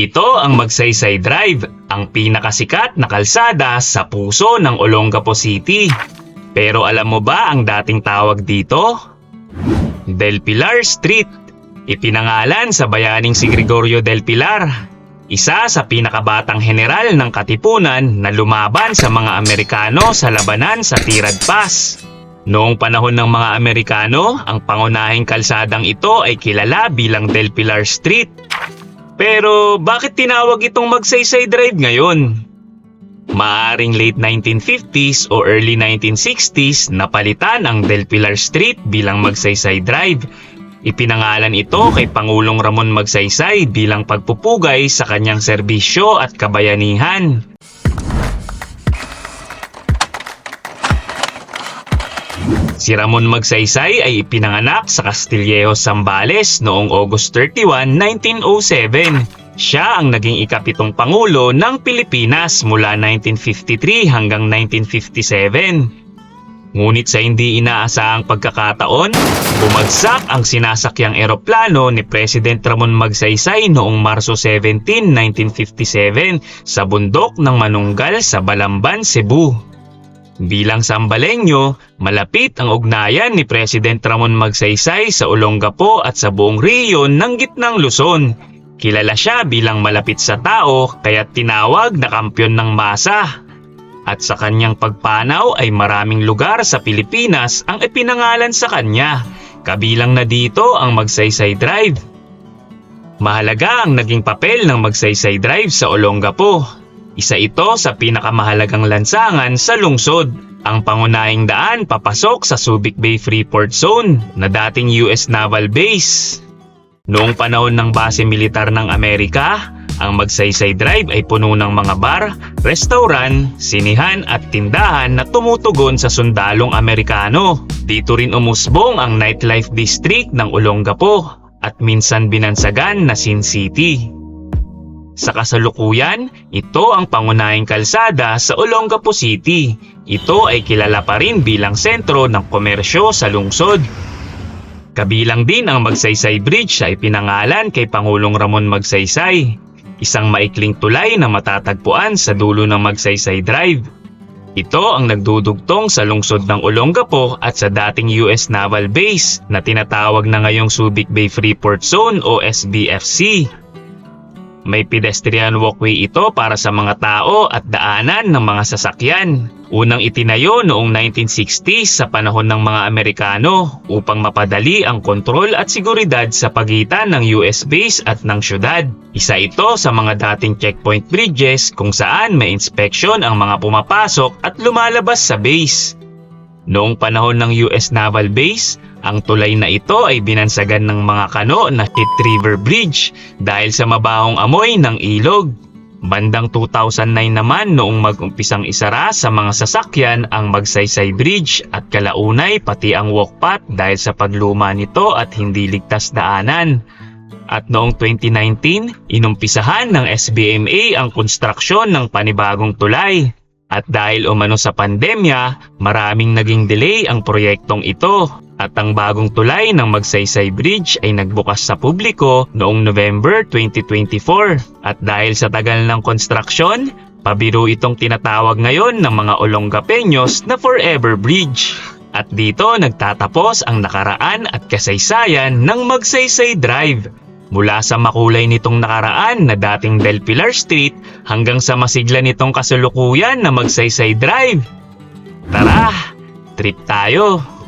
Ito ang Magsaysay Drive, ang pinakasikat na kalsada sa puso ng Olongapo City. Pero alam mo ba ang dating tawag dito? Del Pilar Street. Ipinangalan sa bayaning si Gregorio Del Pilar. Isa sa pinakabatang general ng Katipunan na lumaban sa mga Amerikano sa labanan sa Tirad Pass. Noong panahon ng mga Amerikano, ang pangunahing kalsadang ito ay kilala bilang Del Pilar Street. Pero bakit tinawag itong Magsaysay Drive ngayon? Maaring late 1950s o early 1960s napalitan ang Del Pilar Street bilang Magsaysay Drive. Ipinangalan ito kay Pangulong Ramon Magsaysay bilang pagpupugay sa kanyang serbisyo at kabayanihan. Si Ramon Magsaysay ay ipinanganak sa Castillejo, Zambales noong August 31, 1907. Siya ang naging ikapitong Pangulo ng Pilipinas mula 1953 hanggang 1957. Ngunit sa hindi inaasahang pagkakataon, bumagsak ang sinasakyang eroplano ni President Ramon Magsaysay noong Marso 17, 1957 sa bundok ng Manunggal sa Balamban, Cebu. Bilang Sambalenyo, malapit ang ugnayan ni President Ramon Magsaysay sa Olongapo at sa buong rehiyon ng gitnang Luzon. Kilala siya bilang malapit sa tao kaya tinawag na kampyon ng masa. At sa kanyang pagpanaw ay maraming lugar sa Pilipinas ang ipinangalan sa kanya, kabilang na dito ang Magsaysay Drive. Mahalaga ang naging papel ng Magsaysay Drive sa Olongapo. Isa ito sa pinakamahalagang lansangan sa lungsod, ang pangunahing daan papasok sa Subic Bay Freeport Zone na dating US Naval Base. Noong panahon ng base militar ng Amerika, ang Magsaysay Drive ay puno ng mga bar, restaurant, sinihan at tindahan na tumutugon sa sundalong Amerikano. Dito rin umusbong ang nightlife district ng Olongapo at minsan binansagan na Sin City. Sa kasalukuyan, ito ang pangunahing kalsada sa Olongapo City. Ito ay kilala pa rin bilang sentro ng komersyo sa lungsod. Kabilang din ang Magsaysay Bridge ay pinangalan kay Pangulong Ramon Magsaysay. Isang maikling tulay na matatagpuan sa dulo ng Magsaysay Drive. Ito ang nagdudugtong sa lungsod ng Olongapo at sa dating US Naval Base na tinatawag na ngayong Subic Bay Freeport Zone o SBFC. May pedestrian walkway ito para sa mga tao at daanan ng mga sasakyan. Unang itinayo noong 1960s sa panahon ng mga Amerikano upang mapadali ang kontrol at seguridad sa pagitan ng US base at ng syudad. Isa ito sa mga dating checkpoint bridges kung saan may inspeksyon ang mga pumapasok at lumalabas sa base. Noong panahon ng US Naval Base, ang tulay na ito ay binansagan ng mga kano na Hit River Bridge dahil sa mabahong amoy ng ilog. Bandang 2009 naman noong mag-umpisang isara sa mga sasakyan ang Magsaysay Bridge at kalaunay pati ang walkpath dahil sa pagluma nito at hindi ligtas daanan. At noong 2019, inumpisahan ng SBMA ang konstruksyon ng panibagong tulay. At dahil umano sa pandemya, maraming naging delay ang proyektong ito. At ang bagong tulay ng Magsaysay Bridge ay nagbukas sa publiko noong November 2024. At dahil sa tagal ng konstruksyon, pabiro itong tinatawag ngayon ng mga Olongapeños na Forever Bridge. At dito nagtatapos ang nakaraan at kasaysayan ng Magsaysay Drive. Mula sa makulay nitong nakaraan na dating Del Pilar Street hanggang sa masigla nitong kasulukuyan na Magsaysay Drive. Tara, trip tayo!